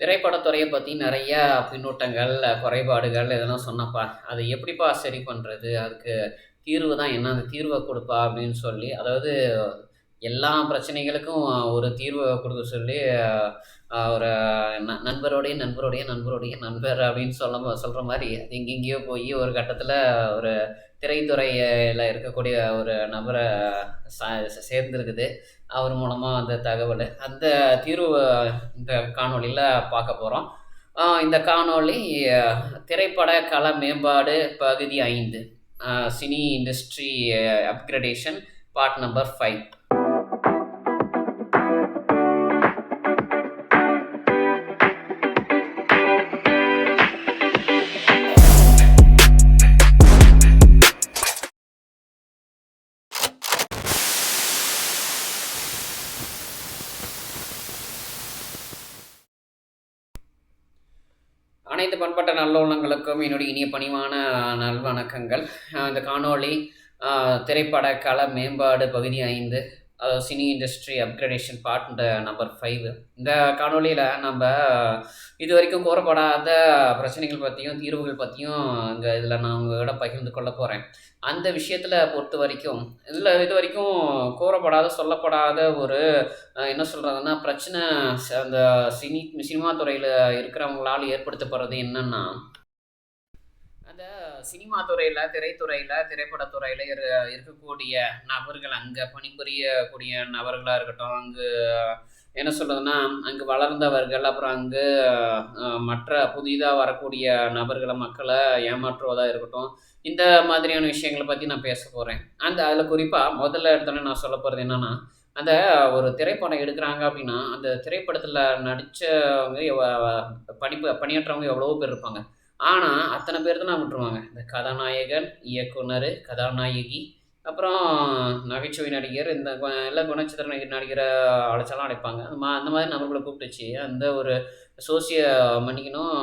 திரைப்படத்துறையை பற்றி நிறையா பின்னூட்டங்கள், குறைபாடுகள் இதெல்லாம் சொன்னப்பா. அது எப்படிப்பா சரி பண்ணுறது அதுக்கு தீர்வு தான் என்ன? அந்த தீர்வை கொடுப்பா அப்படின்னு சொல்லி, அதாவது எல்லா பிரச்சனைகளுக்கும் ஒரு தீர்வை கொடுக்க சொல்லி, ஒரு ந நண்பருடைய நண்பருடைய நண்பருடைய நண்பர் அப்படின்னு சொல்ல சொல்கிற மாதிரி அது எங்கெங்கேயோ போய் ஒரு கட்டத்தில் ஒரு திரைத்துறையில் இருக்கக்கூடிய ஒரு நபரை ச சேர்ந்துருக்குது அவர் மூலமாக அந்த தகவல் அந்த தீர்வு இந்த காணொலியில் பார்க்க போகிறோம் இந்த காணொளி திரைப்பட கல மேம்பாடு பகுதி ஐந்து cine industry upgradation part number five அனைத்து பண்பட்ட நல்லுள்ளங்களுக்கும் என்னுடைய இனிய பணிவான நல்வணக்கங்கள். இந்த காணொளி திரைப்பட கள மேம்பாடு பகுதி ஐந்து அதாவது cine industry upgradation part number five இந்த காணொளியில் நம்ம இது வரைக்கும் கூறப்படாத பிரச்சனைகள் பற்றியும் தீர்வுகள் பற்றியும் இங்கே இதில் நான் உங்களோட பகிர்ந்து கொள்ள போகிறேன் அந்த விஷயத்தில் பொறுத்த வரைக்கும் இதில் இது வரைக்கும் கூறப்படாத, சொல்லப்படாத ஒரு என்ன சொல்கிறதுன்னா பிரச்சனை ச அந்த சினி சினிமா துறையில் இருக்கிறவங்களால ஏற்படுத்தப்படுறது என்னென்னா சினிமா துறையில் திரைத்துறையில் திரைப்படத்துறையில் இரு இருக்கக்கூடிய நபர்கள், அங்கே பணிபுரியக்கூடிய நபர்களாக இருக்கட்டும், அங்கு என்ன சொல்கிறதுன்னா அங்கு வளர்ந்தவர்கள், அப்புறம் அங்கு மற்ற புதிதாக வரக்கூடிய நபர்களை மக்களை ஏமாற்றுவதாக இருக்கட்டும், இந்த மாதிரியான விஷயங்கள பற்றி நான் பேச போகிறேன் அந்த அதில் குறிப்பாக முதல்ல எடுத்தோன்னே நான் சொல்ல போகிறது என்னென்னா அந்த ஒரு திரைப்படம் எடுக்கிறாங்க அப்படின்னா, அந்த திரைப்படத்தில் நடித்தவங்க எவ பணிபு பணியாற்றவங்க எவ்வளோ பேர் இருப்பாங்க. ஆனால் அத்தனை பேர் தான் விட்டுருவாங்க. இந்த கதாநாயகன், இயக்குனர் கதாநாயகி, அப்புறம் நகைச்சுவை நடிகர், இந்த எல்லா குணச்சித்திர நடிகர் நடிகரை அழைச்சாலும் அழைப்பாங்க. அந்த மா அந்த மாதிரி நபர்கள கூப்பிட்டு வச்சு, அந்த ஒரு சோசிய மன்னிக்கணும்,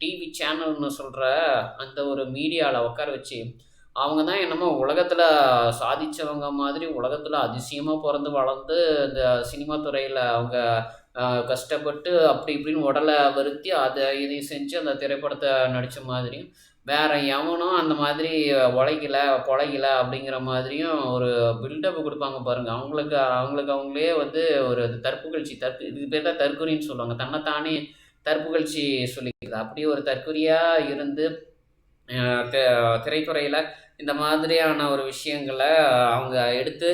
டிவி சேனல்னு சொல்கிற அந்த ஒரு மீடியாவில் உட்கார வச்சு, அவங்க தான் என்னமோ உலகத்தில் சாதித்தவங்க மாதிரி, உலகத்தில் அதிசயமாக பிறந்து வளர்ந்து, இந்த சினிமா துறையில் அவங்க கஷ்டப்பட்டு அப்படி இப்படின்னு உடலை வருத்தி, அதை இதையும் செஞ்சு அந்த திரைப்படத்தை நடித்த மாதிரியும், வேற எவனும் அந்த மாதிரி உழைக்கல, பொழைக்கல அப்படிங்கிற மாதிரியும் ஒரு பில்டப் கொடுப்பாங்க பாருங்கள் அவங்களுக்கு அவங்களுக்கு அவங்களே வந்து ஒரு தற்புகழ்ச்சி தற்கு இது பேர் தான் தற்குறின்னு சொல்லுவாங்க. தன்னைத்தானே தற்புகழ்ச்சி சொல்லிக்கிறது. அப்படியே ஒரு தற்குறியா இருந்து, திரைத்துறையில் இந்த மாதிரியான ஒரு விஷயங்கள அவங்க எடுத்து,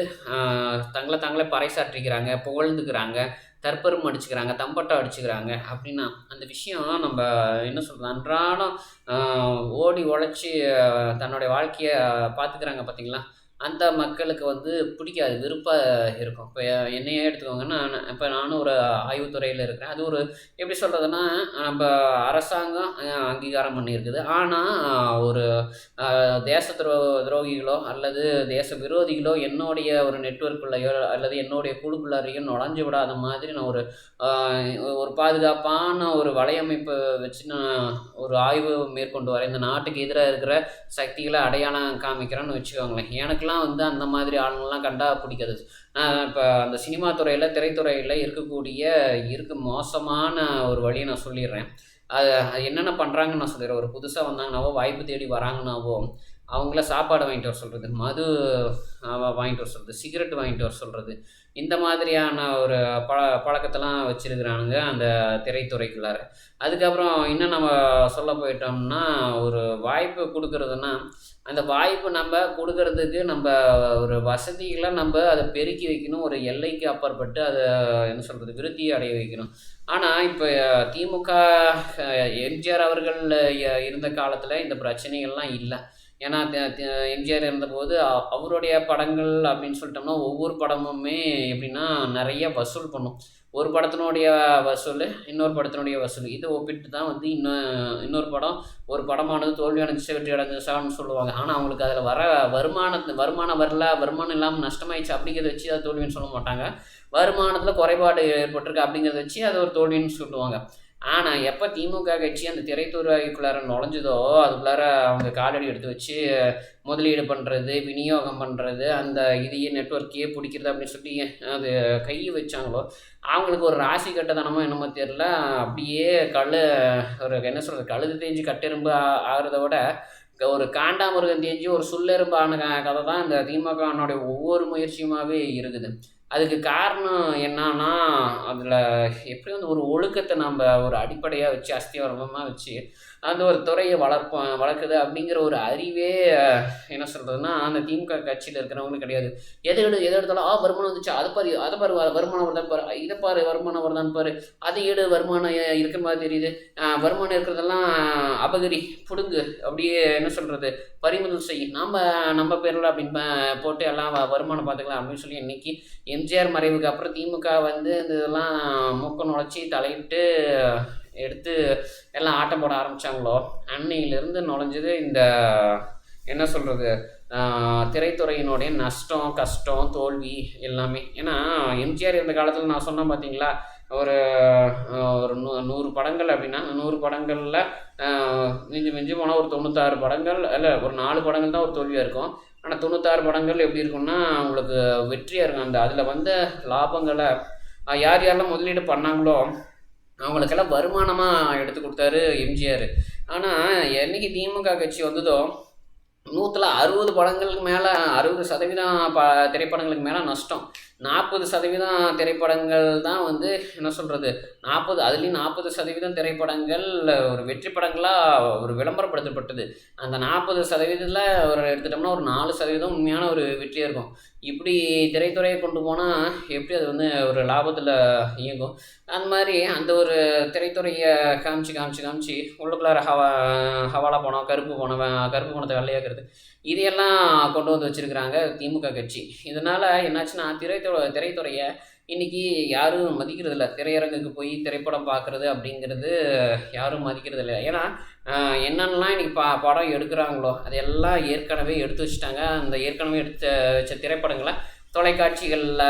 தங்களை தாங்களே பறைசாற்றிக்கிறாங்க, புகழ்ந்துக்கிறாங்க, தற்பெரும அடிச்சுக்கிறாங்க, தம்பட்டம் அடிச்சுக்கிறாங்க அப்படின்னா, அந்த விஷயம் நம்ம என்ன சொல்கிறது அன்றாடம் ஓடி உழைச்சி தன்னுடைய வாழ்க்கையை பார்த்துக்கிறாங்க பார்த்தீங்களா, அந்த மக்களுக்கு வந்து பிடிக்காது. விருப்பம் இருக்கும். இப்போ என்னையே எடுத்துக்கோங்க. நான் இப்போ நானும் ஒரு ஆய்வுத்துறையில் இருக்கிறேன். அது ஒரு எப்படி சொல்கிறதுன்னா நம்ம அரசாங்கம் அங்கீகாரம் பண்ணியிருக்குது. ஆனால் ஒரு தேச துரோ துரோகிகளோ அல்லது தேச விரோதிகளோ என்னுடைய ஒரு நெட்வொர்க்குள்ளயோ அல்லது என்னுடைய குழுக்குள்ளாரையோ நுழைஞ்சு விடாத மாதிரி நான் ஒரு ஒரு பாதுகாப்பான ஒரு வலையமைப்பு வச்சு நான் ஒரு ஆய்வு மேற்கொண்டு வரேன். இந்த நாட்டுக்கு எதிராக இருக்கிற சக்திகளை அடையாளம் காமிக்கிறேன்னு வச்சுக்கோங்களேன். எனக்கெல்லாம் வந்து அந்த மாதிரி ஆளுங்கள்லாம் கண்டா பிடிக்காது. நான் இப்போ அந்த சினிமா துறையில் திரைத்துறையில் இருக்கக்கூடிய இருக்க மோசமான ஒரு வழியை நான் சொல்லிடுறேன் அது என்னென்ன பண்ணுறாங்கன்னு நான் சொல்லிடுறேன் ஒரு புதுசாக வந்தாங்கனாவோ, வாய்ப்பு தேடி வராங்கனாவோ, அவங்கள சாப்பாடு வாங்கிட்டு வர சொல்கிறது மது வாங்கிட்டு வர சொல்கிறது சிகரெட் வாங்கிட்டு வர சொல்கிறது இந்த மாதிரியான ஒரு பழ பழக்கத்தெல்லாம் வச்சுருக்கிறானுங்க அந்த திரைத்துறைக்குள்ளார. அதுக்கப்புறம் இன்னும் நம்ம சொல்ல போயிட்டோம்னா, ஒரு வாய்ப்பு கொடுக்குறதுன்னா அந்த வாய்ப்பு நம்ம கொடுக்கறதுக்கு நம்ம ஒரு வசதிகளை நம்ம அதை பெருக்கி வைக்கணும். ஒரு எல்லைக்கு அப்பாற்பட்டு அதை என்ன சொல்கிறது விருத்தி அடைய வைக்கணும். ஆனால் இப்போ திமுக, எம்ஜிஆர் அவர்கள் இருந்த காலத்தில் இந்த பிரச்சனைகள்லாம் இல்லை ஏன்னா, எம்ஜிஆர் இருந்தபோது அவருடைய படங்கள் அப்படின்னு சொல்லிட்டோம்னா, ஒவ்வொரு படமுமே எப்படின்னா, நிறைய வசூல் பண்ணும். ஒரு படத்தினுடைய வசூல் இன்னொரு படத்தினுடைய வசூல். இதை ஒப்பிட்டு தான் வந்து இன்னும் இன்னொரு படம், ஒரு படமானது தோல்வி அடைஞ்சுச்சா, வெற்றி அடைஞ்சுச்சான்னு சொல்லுவாங்க. ஆனால் அவங்களுக்கு அதில் வர வருமானத் வருமானம் வரல, வருமானம் இல்லாமல் நஷ்டமாயிடுச்சு அப்படிங்கிறத வச்சு அதை தோல்வின்னு சொல்ல மாட்டாங்க. வருமானத்தில் குறைபாடு ஏற்பட்டிருக்கு அப்படிங்கிறத வச்சு அதை ஒரு தோல்வின்னு சொல்லுவாங்க. ஆனால் எப்போ திமுக கட்சி அந்த திரைத்துறைக்குள்ளார நுழைஞ்சதோ அதுக்குள்ளார அவங்க காலடி எடுத்து வச்சு முதலீடு பண்ணுறது விநியோகம் பண்ணுறது அந்த இதையே நெட்ஒர்க்கையே பிடிக்கிறது அப்படின்னு சொல்லி அது கை வச்சாங்களோ அவங்களுக்கு ஒரு ராசி கட்டதனமோ என்னமோ தெரில அப்படியே கழு ஒரு என்ன சொல்கிறது கழுது தேஞ்சு கட்டெரும்பு ஆகிறத விட ஒரு காண்டாமிருகம் தேஞ்சு ஒரு சுல்லெரும்பான கதை தான் இந்த திமுகனுடைய ஒவ்வொரு முயற்சியுமாவே இருக்குது. அதுக்கு காரணம் என்னன்னா அதில் எப்படி வந்து ஒரு ஒழுக்கத்தை நம்ம ஒரு அடிப்படையாக வச்சு அஸ்திவாரமாக வச்சு அந்த ஒரு துறையை வளர்ப்போம் வளர்க்குது அப்படிங்கிற ஒரு அறிவே என்ன சொல்கிறதுனா அந்த திமுக கட்சியில் இருக்கிறவங்களுக்கு கிடையாது. எது எடு எது எடுத்தாலும் ஆ வருமானம் வந்துச்சு? அதை பாரு அதை பாரு வருமானம் வருதான் பாரு. இதை பாரு வருமானம் வருதான்னு பாரு. அதை எடு வருமானம் இருக்கிற மாதிரி தெரியுது. வருமானம் இருக்கிறதெல்லாம் அபகரி புடுங்கு அப்படியே என்ன சொல்கிறது பறிமுதல் செய்யும் நம்ம நம்ம பேரில் அப்படின்னு போட்டு எல்லாம் வருமானம் பார்த்துக்கலாம் அப்படின்னு சொல்லி இன்னைக்கு எம்ஜிஆர் மறைவுக்கு அப்புறம் திமுக வந்து இந்த இதெல்லாம் மூக்க நுழைச்சி தலையிட்டு எடுத்து எல்லாம் ஆட்டம் போட ஆரம்பித்தாங்களோ அன்னையிலிருந்து நுழைஞ்சது இந்த என்ன சொல்கிறது திரைத்துறையினுடைய நஷ்டம் கஷ்டம் தோல்வி எல்லாமே. ஏன்னா எம்ஜிஆர் இருந்த காலத்தில் நான் சொன்னேன் பார்த்தீங்களா ஒரு ஒரு நூ நூறு படங்கள் அப்படின்னா நூறு படங்களில் மிஞ்சி மிஞ்சி போனால் ஒரு தொண்ணூத்தாறு படங்கள் இல்லை ஒரு நாலு படங்கள் தான் ஒரு தோல்வியாக இருக்கும். ஆனால் தொண்ணூத்தாறு படங்கள் எப்படி இருக்கும்னா உங்களுக்கு வெற்றியாக இருக்கும். அந்த அதில் வந்த லாபங்களை யார் யாரெல்லாம் முதலீடு பண்ணாங்களோ அவங்களுக்கெல்லாம் வருமானமாக எடுத்து கொடுத்தாரு எம்ஜிஆர். ஆனால் என்னைக்கு திமுக கட்சி வந்ததோ நூற்றில் அறுபது படங்களுக்கு மேலே அறுபது சதவீதம் ப திரைப்படங்களுக்கு மேலே நஷ்டம். நாற்பது சதவீதம் திரைப்படங்கள் தான் வந்து என்ன சொல்கிறது நாற்பது அதுலேயும் நாற்பது சதவீதம் திரைப்படங்கள் ஒரு வெற்றி படங்களாக ஒரு விளம்பரப்படுத்தப்பட்டது. அந்த நாற்பது சதவீதத்தில் ஒரு எடுத்துட்டோம்னா ஒரு நாலு சதவீதம் உண்மையான ஒரு வெற்றியாக இருக்கும். இப்படி திரைத்துறையை கொண்டு போனால் எப்படி அது வந்து ஒரு லாபத்தில் இயங்கும்? அந்த மாதிரி அந்த ஒரு திரைத்துறையை காமிச்சு காமிச்சு காமிச்சு உள்ளுக்குள்ளார ஹவா ஹவாலா போனோம் கருப்பு பணம் கருப்பு பணத்தை வெள்ளையாக்குறது. இதையெல்லாம் கொண்டு வந்து வச்சுருக்கிறாங்க திமுக கட்சி. இதனால் என்னாச்சுன்னா திரைத்துறை திரைத்துறையை இன்றைக்கி யாரும் மதிக்கிறது இல்லை திரையரங்குக்கு போய் திரைப்படம் பார்க்குறது அப்படிங்கிறது யாரும் மதிக்கிறது இல்லை. ஏன்னா என்னென்னலாம் இன்றைக்கி பா படம் எடுக்கிறாங்களோ அதெல்லாம் ஏற்கனவே எடுத்து வச்சுட்டாங்க. அந்த ஏற்கனவே எடுத்த வச்ச திரைப்படங்களை தொலைக்காட்சிகளில்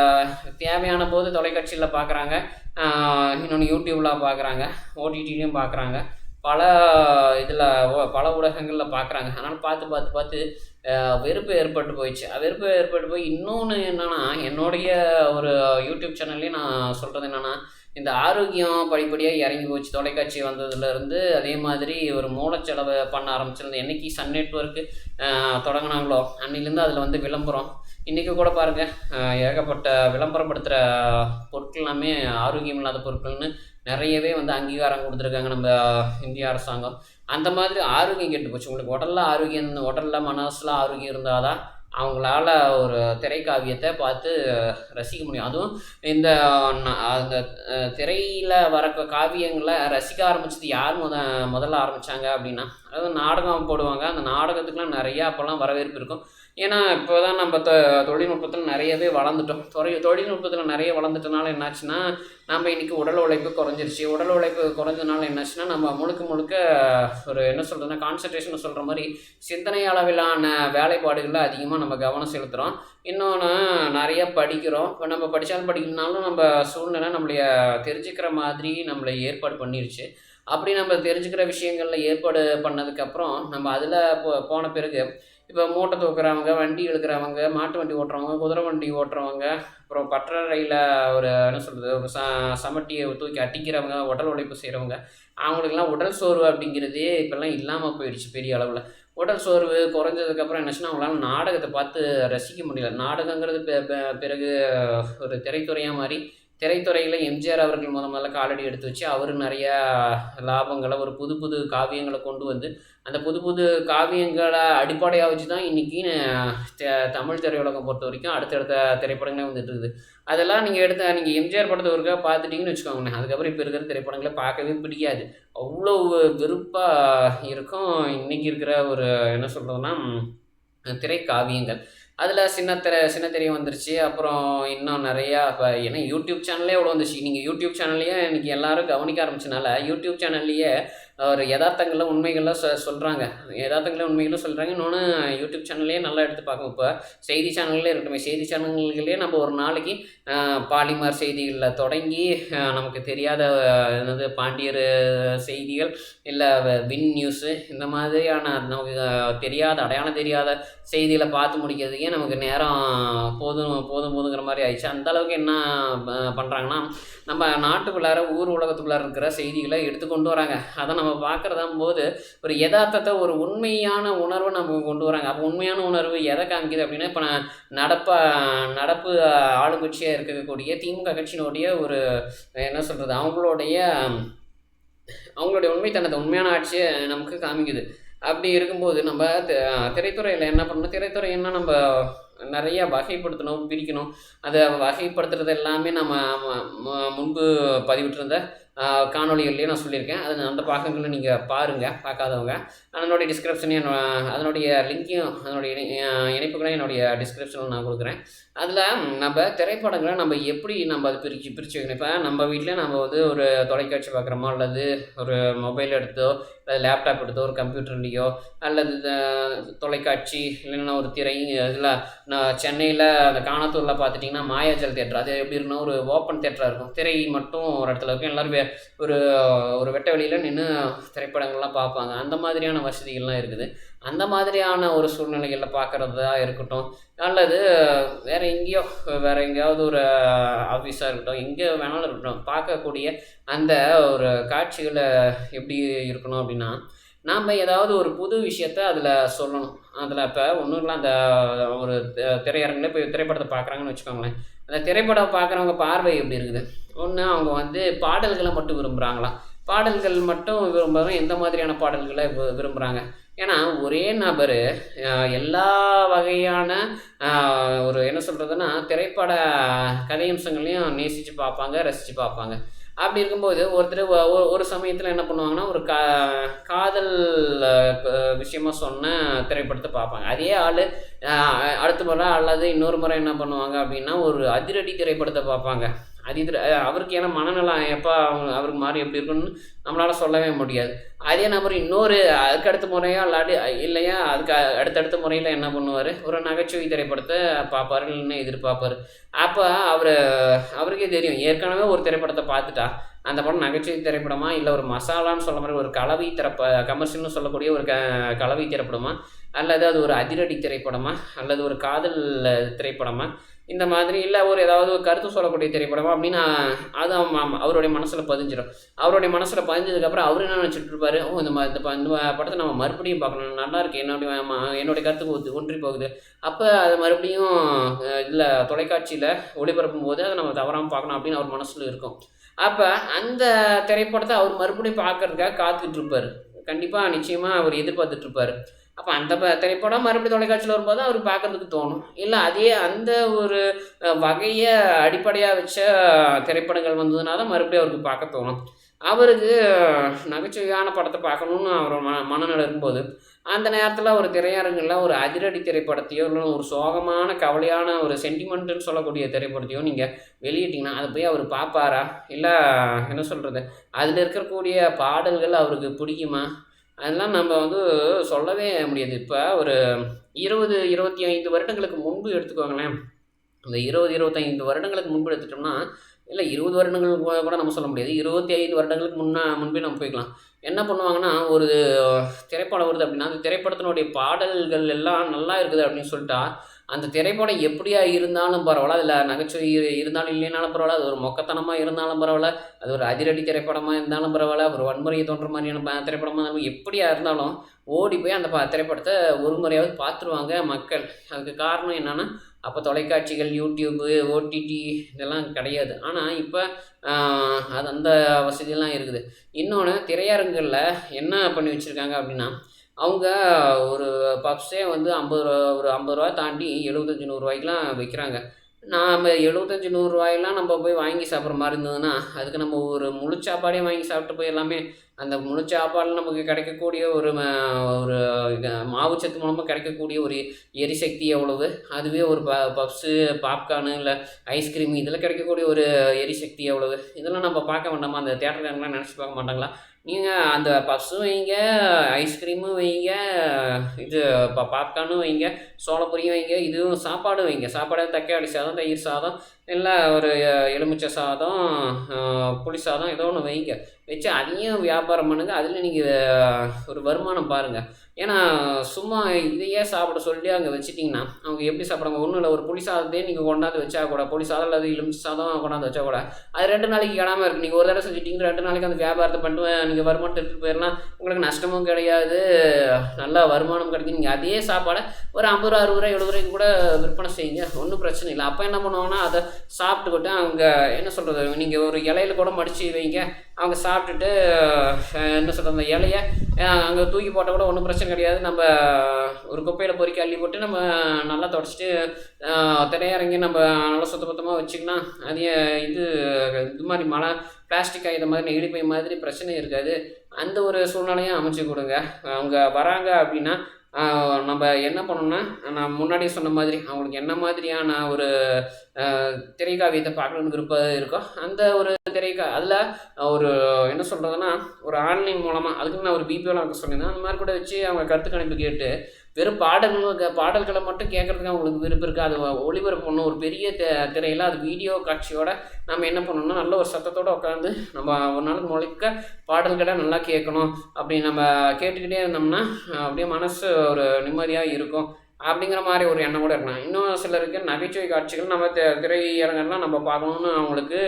தேவையான போது தொலைக்காட்சியில் பார்க்குறாங்க. இன்னொன்று யூடியூப்பில் பார்க்குறாங்க. ஓடிடிலையும் பார்க்குறாங்க. பல இதில் பல ஊடகங்களில் பார்க்குறாங்க அதனால் பார்த்து பார்த்து பார்த்து வெறுப்பு ஏற்பட்டு போயிடுச்சு. வெறுப்பு ஏற்பட்டு போய் இன்னொன்று என்னென்னா என்னுடைய ஒரு யூடியூப் சேனல்லையும் நான் சொல்கிறது என்னென்னா இந்த ஆரோக்கியம் படிப்படியாக இறங்கி போச்சு. தொலைக்காட்சி வந்ததுலேருந்து அதே மாதிரி ஒரு மூலச்செலவு பண்ண ஆரம்பிச்சிருந்து என்றைக்கு சன் நெட்ஒர்க்கு தொடங்கினாங்களோ அன்னிலேருந்து அதில் வந்து விளம்பரம். இன்றைக்கி கூட பாருங்கள் ஏகப்பட்ட விளம்பரப்படுத்துகிற பொருட்கள் எல்லாமே ஆரோக்கியம் இல்லாத பொருட்கள்னு நிறையவே வந்து அங்கீகாரம் கொடுத்துருக்காங்க நம்ம இந்திய அரசாங்கம். அந்த மாதிரி ஆரோக்கியம் கெட்டு போச்சு. உங்களுக்கு உடல்ல ஆரோக்கியம் உடல்ல மனசில் ஆரோக்கியம் இருந்தால் தான் அவங்களால ஒரு திரைக்காவியத்தை பார்த்து ரசிக்க முடியும். அதுவும் இந்த அந்த திரையில் வர காவியங்களை ரசிக்க ஆரம்பிச்சது யார் முத முதல்ல ஆரம்பித்தாங்க அப்படின்னா அதாவது நாடகம் போடுவாங்க. அந்த நாடகத்துக்குலாம் நிறையா அப்போல்லாம் வரவேற்பு இருக்கும். ஏன்னா இப்போ தான் நம்ம தொ தொழில்நுட்பத்தில் நிறையவே வளர்ந்துட்டோம். தொலை தொழில்நுட்பத்தில் நிறைய வளர்ந்துட்டனால என்னாச்சுன்னா நம்ம இன்றைக்கி உடல் உழைப்பு குறைஞ்சிருச்சு. உடல் உழைப்பு குறைஞ்சதுனால என்னாச்சுன்னா நம்ம முழுக்க முழுக்க ஒரு என்ன சொல்கிறதுனா கான்சன்ட்ரேஷன் சொல்கிற மாதிரி சிந்தனை அளவிலான வேலைப்பாடுகளில் அதிகமாக நம்ம கவனம் செலுத்துகிறோம் இன்னொன்று நிறைய படிக்கிறோம். இப்போ நம்ம படித்தாலும் படிக்கணும்னாலும் நம்ம சூழ்நிலை நம்மளைய தெரிஞ்சுக்கிற மாதிரி நம்மளை ஏற்பாடு பண்ணிருச்சு. அப்படி நம்ம தெரிஞ்சுக்கிற விஷயங்களில் ஏற்பாடு பண்ணதுக்கப்புறம் நம்ம அதில் போ போன பிறகு இப்போ மூட்டை தூக்குறவங்க வண்டி இழுக்கிறவங்க மாட்டு வண்டி ஓட்டுறவங்க குதிரை வண்டி ஓட்டுறவங்க அப்புறம் பற்றறையில் ஒரு என்ன சொல்கிறது ஒரு ச சமட்டியை தூக்கி அட்டிக்கிறவங்க உடல் உழைப்பு செய்கிறவங்க அவங்களுக்கெல்லாம் உடல் சோர்வு அப்படிங்கிறதே இப்போல்லாம் இல்லாமல் போயிடுச்சு பெரிய அளவில். உடல் சோர்வு குறைஞ்சதுக்கப்புறம் என்னச்சுன்னா அவங்களால நாடகத்தை பார்த்து ரசிக்க முடியல. நாடகங்கிறது பெ- பிறகு ஒரு திரைத்துறையாக மாதிரி திரைத்துறையில் எம்ஜிஆர் அவர்கள் முத முதல்ல காலடி எடுத்து வச்சு அவர் நிறையா லாபங்களை ஒரு புது புது காவியங்களை கொண்டு வந்து அந்த புது புது காவியங்களை அடிப்படையாக வச்சு தான் இன்றைக்கி தமிழ் திரையுலகம் பொறுத்த வரைக்கும் அடுத்தடுத்த திரைப்படங்களே வந்துட்டு இருக்குது. அதெல்லாம் நீங்கள் எடுத்த நீங்கள் எம்ஜிஆர் படத்தை ஒருக்கா பார்த்துட்டிங்கன்னு வச்சுக்கோங்களேன். அதுக்கப்புறம் இப்போ இருக்கிற திரைப்படங்களை பார்க்கவே பிடிக்காது. அவ்வளோ வெறுப்பாக இருக்கும். இன்றைக்கி இருக்கிற ஒரு என்ன சொல்கிறதுனா திரைக்காவியங்கள். அதில் சின்னத்திரை சின்னத்திரையும் வந்துருச்சு. அப்புறம் இன்னும் நிறையா இப்போ ஏன்னா யூடியூப் சேனல்லே எவ்வளோ வந்துச்சு. நீங்கள் யூடியூப் சேனல்லையே இன்றைக்கி எல்லாரும் கவனிக்க ஆரம்பிச்சனால யூடியூப் சேனல்லையே ஒரு யதார்த்தங்களில் உண்மைகள்லாம் சொ சொல்கிறாங்க யதார்த்தங்களில் உண்மைகளும் சொல்கிறாங்க இன்னொன்று யூடியூப் சேனல்லே நல்லா எடுத்து பார்க்கணும். இப்போ செய்தி சேனல்களே இருக்கட்டும். செய்தி சேனல்களே நம்ம ஒரு நாளைக்கு பாலிமர் செய்திகளில் தொடங்கி நமக்கு தெரியாத என்னது பாண்டியர் செய்திகள் இல்லை வின் நியூஸு இந்த மாதிரியான நமக்கு தெரியாத அடையாளம் தெரியாத செய்திகளை பார்த்து முடிக்கிறதுக்கே நமக்கு நேரம் போதும் போதும் போதுங்கிற மாதிரி ஆயிடுச்சு. அந்த அளவுக்கு என்ன பண்ணுறாங்கன்னா நம்ம நாட்டுக்குள்ளார ஊர் உலகத்துக்குள்ளார இருக்கிற செய்திகளை எடுத்து கொண்டு வராங்க. அதை நம்ம பார்க்குறதாம் போது ஒரு யதார்த்தத்தை ஒரு உண்மையான உணர்வை நமக்கு கொண்டு வராங்க. அப்போ உண்மையான உணர்வு எதை காமிக்குது அப்படின்னா இப்போ நான் நடப்ப நடப்பு ஆளுங்கட்சியாக இருக்கக்கூடிய திமுக கட்சியினுடைய ஒரு என்ன சொல்கிறது அவங்களுடைய அவங்களுடைய உண்மைத்தனத்தை உண்மையான ஆட்சியை நமக்கு காமிக்குது. அப்படி இருக்கும்போது நம்ம திரைத்துறையில் என்ன பண்ணணும்? திரைத்துறை என்ன நம்ம நிறையா வகைப்படுத்தணும் பிரிக்கணும். அதை வகைப்படுத்துறது எல்லாமே நம்ம முன்பு பதிவிட்டிருந்த காணொலிகள்லேயே நான் சொல்லியிருக்கேன். அது அந்த பாகங்களை நீங்கள் பாருங்கள் பார்க்காதவங்க. அதனுடைய டிஸ்கிரிப்ஷனையும் அதனுடைய லிங்க்கையும் அதனுடைய இணைப்புகளையும் என்னுடைய டிஸ்கிரிப்ஷனில் நான் கொடுக்குறேன். அதில் நம்ம திரைப்படங்களை நம்ம எப்படி நம்ம அதை பிரித்து பிரித்து வைக்கணும்? இப்போ நம்ம வீட்டில் நம்ம வந்து ஒரு தொலைக்காட்சி பார்க்குறோமோ அல்லது ஒரு மொபைல் எடுத்தோ அல்லது லேப்டாப் எடுத்தோ ஒரு கம்ப்யூட்டர்லேயோ அல்லது தொலைக்காட்சி இல்லைன்னா ஒரு திரை இதில் நான் சென்னையில் அந்த காணத்தூரில் பார்த்துட்டிங்கன்னா மாயாஜல் தேட்டர் அது எப்படி இருக்குன்னா ஒரு ஓப்பன் தேட்டராக இருக்கும். திரை மட்டும் ஒரு இடத்துல இருக்கும். எல்லோரும் ஒரு ஒரு வெட்ட வெளியில் நின்று திரைப்படங்கள்லாம் பார்ப்பாங்க. அந்த மாதிரியான வசதிகள்லாம் இருக்குது. அந்த மாதிரியான ஒரு சூழ்நிலைகளில் பார்க்குறதா இருக்கட்டும். அல்லது வேறு எங்கேயோ வேறு எங்கேயாவது ஒரு ஆஃபீஸாக இருக்கட்டும் எங்கே வேணாலும் இருக்கட்டும் பார்க்கக்கூடிய அந்த ஒரு காட்சிகளை எப்படி இருக்கணும் அப்படின்னா நாம் ஏதாவது ஒரு புது விஷயத்த அதில் சொல்லணும். அதில் இப்போ ஒன்றும் இல்லை அந்த ஒரு திரையரங்கில் இப்போ திரைப்படத்தை பார்க்குறாங்கன்னு வச்சுக்கோங்களேன். அந்த திரைப்படம் பார்க்குறவங்க பார்வை எப்படி இருக்குது? ஒன்று அவங்க வந்து பாடல்களை மட்டும் விரும்புகிறாங்களாம் பாடல்கள் மட்டும் விரும்புகிறோம் எந்த மாதிரியான பாடல்களை விரும்புகிறாங்க ஏன்னா ஒரே நபர் எல்லா வகையான ஒரு என்ன சொல்கிறதுன்னா திரைப்பட கதையம்சங்களையும் நேசித்து பார்ப்பாங்க ரசித்து பார்ப்பாங்க. அப்படி இருக்கும்போது ஒருத்தர் ஒரு சமயத்தில் என்ன பண்ணுவாங்கன்னா ஒரு கா காதல் விஷயமா சொன்ன திரைப்படத்தை பார்ப்பாங்க. அதே ஆள் அடுத்த முறை அல்லது இன்னொரு முறை என்ன பண்ணுவாங்க அப்படின்னா ஒரு அதிரடி திரைப்படத்தை பார்ப்பாங்க. அது அவருக்கு ஏன்னா மனநலம் எப்போ அவங்க அவருக்கு மாறி எப்படி இருக்குன்னு நம்மளால் சொல்லவே முடியாது. அதே நபர் இன்னொரு அதுக்கு அடுத்த முறையாக இல்லாடி இல்லையா அதுக்கு அடுத்தடுத்த முறையில் என்ன பண்ணுவார்? ஒரு நகைச்சுவை திரைப்படத்தை பார்ப்பார் இல்லைன்னா எதிர்பார்ப்பார். அப்போ அவர் அவருக்கே தெரியும். ஏற்கனவே ஒரு திரைப்படத்தை பார்த்துட்டா அந்த படம் நகைச்சுவை திரைப்படமா இல்லை ஒரு மசாலான்னு சொல்ல மாதிரி ஒரு கலவை திரைப்ப கமர்ஷியல்னு சொல்லக்கூடிய ஒரு க கலவை திரைப்படமா அல்லது அது ஒரு அதிரடி திரைப்படமா? அல்லது ஒரு காதல் திரைப்படமா? இந்த மாதிரி இல்லை ஒரு ஏதாவது ஒரு கருத்து சொல்லக்கூடிய திரைப்படமா? அப்படின்னு அது அவருடைய மனசில் பதிஞ்சிடும் அவருடைய மனசில் பதிஞ்சதுக்கப்புறம் அவர் என்ன நினச்சிட்டு இருப்பாரு? ஓ இந்த இந்த இந்த படத்தை நம்ம மறுபடியும் பார்க்கணும். நல்லா இருக்கு. என்னுடைய என்னுடைய கருத்துக்கு ஒன்றி போகுது. அப்போ அது மறுபடியும் இல்லை தொலைக்காட்சியில் ஒளிபரப்பும் போது அதை நம்ம தவறாமல் பார்க்கணும் அப்படின்னு அவர் மனசில் இருக்கும். அப்போ அந்த திரைப்படத்தை அவர் மறுபடியும் பார்க்கறதுக்காக காத்துக்கிட்டு இருப்பார். கண்டிப்பாக நிச்சயமாக அவர் எதிர்பார்த்துட்ருப்பார் அப்போ அந்த திரைப்படம் மறுபடியும் தொலைக்காட்சியில் வரும்போது அவர் பார்க்குறதுக்கு தோணும். இல்லை அதே அந்த ஒரு வகையை அடிப்படையாக வச்ச திரைப்படங்கள் வந்ததுனால தான் மறுபடியும் அவருக்கு பார்க்க தோணும். அவருக்கு நகைச்சுவையான படத்தை பார்க்கணுன்னு அவர் மன மனநிலை இருக்கும்போது அந்த நேரத்தில் ஒரு திரையரங்கில் ஒரு அதிரடி திரைப்படத்தையோ இல்லை ஒரு சோகமான கவலையான ஒரு சென்டிமெண்ட்டுன்னு சொல்லக்கூடிய திரைப்படத்தையோ நீங்கள் வெளியிட்டிங்கன்னா அதை போய் அவர் பார்ப்பாரா இல்லை என்ன சொல்கிறது அதில் இருக்கக்கூடிய பாடல்கள் அவருக்கு பிடிக்குமா? அதெல்லாம் நம்ம வந்து சொல்லவே முடியாது. இப்போ ஒரு இருபது இருபத்தி ஐந்து வருடங்களுக்கு முன்பு எடுத்துக்கோங்களேன். இந்த இருபது இருபத்தைந்து வருடங்களுக்கு முன்பு எடுத்துட்டோம்னா இல்லை இருபது வருடங்கள் கூட நம்ம சொல்ல முடியாது. இருபத்தி ஐந்து வருடங்களுக்கு முன்னா முன்பே நம்ம போய்க்கலாம். என்ன பண்ணுவாங்கன்னா ஒரு திரைப்படம் வருது அப்படின்னா அந்த திரைப்படத்தினுடைய பாடல்கள் எல்லாம் நல்லா இருக்குது அப்படின்னு சொல்லிட்டா அந்த திரைப்படம் எப்படியா இருந்தாலும் பரவாயில்ல. அதில் நகைச்சுவை இருந்தாலும் இல்லைனாலும் பரவாயில்ல. அது ஒரு மொக்கத்தனமாக இருந்தாலும் பரவாயில்ல. அது ஒரு அதிரடி திரைப்படமாக இருந்தாலும் பரவாயில்ல. ஒரு வன்முறையை தோன்ற மாதிரியான திரைப்படமாக இருந்தாலும் எப்படியா இருந்தாலும் ஓடி போய் அந்த ப திரைப்படத்தை ஒரு முறையாவது பார்த்துருவாங்க மக்கள். அதுக்கு காரணம் என்னென்னா அப்போ தொலைக்காட்சிகள் யூடியூப்பு ஓடிடி இதெல்லாம் கிடையாது. ஆனால் இப்போ அது அந்த வசதியெல்லாம் இருக்குது. இன்னொன்று திரையரங்குகளில் என்ன பண்ணி வச்சுருக்காங்க அப்படின்னா அவங்க ஒரு பப்ஸே வந்து ஐம்பது ரூபா ஒரு ஐம்பது ரூபா தாண்டி எழுபத்தஞ்சி நூறுரூவாய்க்கெலாம் விற்கிறாங்க. நாம் எழுபத்தஞ்சி நூறுரூவாயெல்லாம் நம்ம போய் வாங்கி சாப்பிட்ற மாதிரி இருந்ததுன்னா அதுக்கு நம்ம ஒரு முழு சாப்பாடே வாங்கி சாப்பிட்டு போய் எல்லாமே அந்த முழு சாப்பாடில் நமக்கு கிடைக்கக்கூடிய ஒரு ஒரு மாவுச்சத்து மூலமாக கிடைக்கக்கூடிய ஒரு எரிசக்தி எவ்வளவு? அதுவே ஒரு ப பப்ஸு பாப்கார்னு இல்லை ஐஸ்கிரீம் இதில் கிடைக்கக்கூடிய ஒரு எரிசக்தி எவ்வளவு? இதெல்லாம் நம்ம பார்க்க வேண்டாமா அந்த தேட்டர்காரங்களாம் நினச்சி பார்க்க மாட்டாங்களா? நீங்கள் அந்த பப்ஸும் வைங்க ஐஸ்கிரீமும் வைங்க இது ப பாப்கார்னும் வைங்க சோளப்பொரியும் வைங்க இதுவும் சாப்பாடும் வைங்க. சாப்பாடு தக்காளி சாதம் தயிர் சாதம் இல்லை ஒரு எலுமிச்சை சாதம் புளி சாதம் ஏதோ ஒன்று வைங்க. வச்சு அதையும் வியாபாரம் பண்ணுங்கள் அதில் நீங்கள் ஒரு வருமானம் பாருங்கள் ஏன்னா சும்மா இதையே சாப்பிட சொல்லி அங்கே வச்சுட்டிங்கன்னா அவங்க எப்படி சாப்பிட்றாங்க ஒன்றும் இல்லை. ஒரு புளி சாதத்தையே நீங்கள் கொண்டாந்து வச்சா கூட புளி சாதம் அல்லது எலுமிச்சை சாதம் கொண்டாந்து வச்சா கூட அது ரெண்டு நாளைக்கு கிடாமல் இருக்குது நீங்கள் ஒரு தடவை செஞ்சுட்டிங்க ரெண்டு நாளைக்கு அந்த வியாபாரத்தை பண்ணிட்டு நீங்கள் வருமானத்தை எடுத்துகிட்டு போயிடலாம் உங்களுக்கு நஷ்டமும் கிடையாது. நல்லா வருமானம் கிடைக்கும். நீங்கள் அதே சாப்பாடை ஒரு ஐம்பது ரூபா அறுபது ரூபா எழுபது ரூபாய்க்கு கூட விற்பனை செய்யுங்க. ஒன்றும் பிரச்சனை இல்லை. அப்போ என்ன பண்ணுவாங்கன்னா அதை சாப்பிட்டுக்கிட்டு அவங்க என்ன சொல்கிறது நீங்கள் ஒரு இலையில கூட மடித்து வைங்க. அவங்க சாப்பிட்டுட்டு என்ன சொல்கிறது அந்த இலைய அங்கே தூக்கி போட்டால் கூட ஒன்றும் பிரச்சனை கிடையாது. நம்ம ஒரு குப்பையில் பொறிக்க அள்ளி போட்டு நம்ம நல்லா தொடச்சிட்டு திரையிறங்கி நம்ம நல்லா சுத்த பத்தமாக வச்சுக்கலாம் அது இது இது மாதிரி மழை பிளாஸ்டிக் இதை மாதிரி நெகிழிப்பை மாதிரி பிரச்சனை இருக்காது. அந்த ஒரு சூழ்நிலையும் அமைச்சு கொடுங்க. அவங்க வராங்க அப்படின்னா நம்ம என்ன பண்ணணும்னா நான் முன்னாடியே சொன்ன மாதிரி அவங்களுக்கு என்ன மாதிரியான ஒரு திரைக்காவியத்தை பார்க்கணுன்னு விருப்பம் இருக்கோ அந்த ஒரு திரைக்கா அதில் ஒரு என்ன சொல்கிறதுன்னா ஒரு ஆன்லைன் மூலமாக அதுக்கு நான் ஒரு பிபிஓலாம் இருக்க சொன்னேன். அந்த மாதிரி கூட வச்சு அவங்க கருத்து கணிப்பு கேட்டு வெறும் பாடல்கள் பாடல்களை மட்டும் கேட்குறதுக்கு அவங்களுக்கு விருப்பம் இருக்குது அது ஒளிபரப்பு பண்ணணும் ஒரு பெரிய திரையில் அது வீடியோ காட்சியோட நம்ம என்ன பண்ணணும்னா நல்ல ஒரு சத்தத்தோடு உட்காந்து நம்ம ஒரு நாளுக்கு முழுக்க பாடல்களை நல்லா கேட்கணும். அப்படி நம்ம கேட்டுக்கிட்டே இருந்தோம்னா அப்படியே மனசு ஒரு நிம்மதியாக இருக்கும். அப்படிங்கிற மாதிரி ஒரு எண்ணம் கூட இருக்கலாம். இன்னும் சிலருக்கு நகைச்சுவை காட்சிகள் நம்ம திரையரங்கெல்லாம் நம்ம பார்க்கணுன்னு அவங்களுக்கு